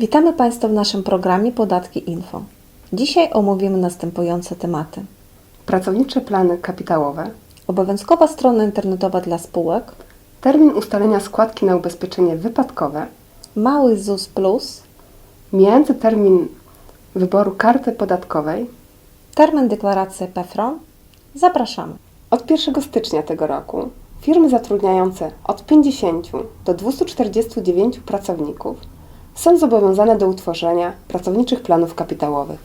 Witamy Państwa w naszym programie Podatki Info. Dzisiaj omówimy następujące tematy. Pracownicze plany kapitałowe, Obowiązkowa strona internetowa dla spółek, termin ustalenia składki na ubezpieczenie wypadkowe, mały ZUS Plus, mijający termin wyboru karty podatkowej. termin deklaracji PFRON. Zapraszamy. Od 1 stycznia tego roku firmy zatrudniające od 50 do 249 pracowników są zobowiązane do utworzenia pracowniczych planów kapitałowych.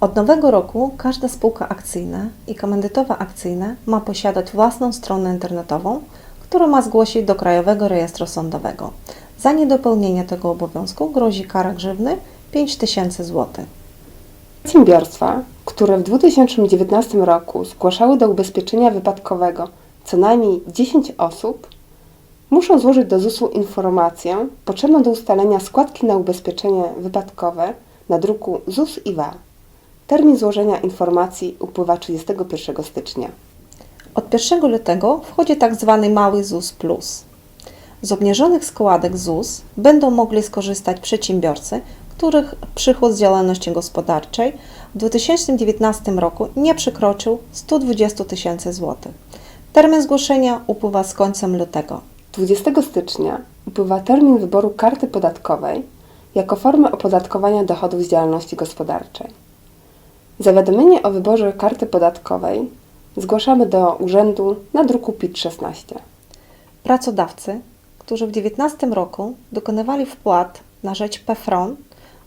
Od nowego roku każda spółka akcyjna i komandytowa akcyjna ma posiadać własną stronę internetową, którą ma zgłosić do Krajowego Rejestru Sądowego. Za niedopełnienie tego obowiązku grozi kara grzywny 5000 zł. Przedsiębiorstwa, które w 2019 roku zgłaszały do ubezpieczenia wypadkowego co najmniej 10 osób, muszą złożyć do ZUS-u informację potrzebną do ustalenia składki na ubezpieczenie wypadkowe na druku ZUS i WA. Termin złożenia informacji upływa 31 stycznia. Od 1 lutego wchodzi tzw. mały ZUS Plus. Z obniżonych składek ZUS będą mogli skorzystać przedsiębiorcy, których przychód z działalności gospodarczej w 2019 roku nie przekroczył 120 tysięcy złotych. Termin zgłoszenia upływa z końcem lutego. 20 stycznia upływa termin wyboru karty podatkowej jako formy opodatkowania dochodów z działalności gospodarczej. Zawiadomienie o wyborze karty podatkowej zgłaszamy do urzędu na druku PIT-16. Pracodawcy, którzy w 2019 roku dokonywali wpłat na rzecz PFRON,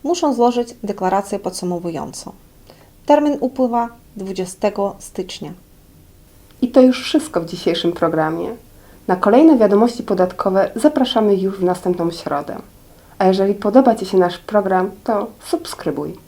muszą złożyć deklarację podsumowującą. Termin upływa 20 stycznia. I to już wszystko w dzisiejszym programie. Na kolejne wiadomości podatkowe zapraszamy już w następną środę. A jeżeli podoba Ci się nasz program, to subskrybuj.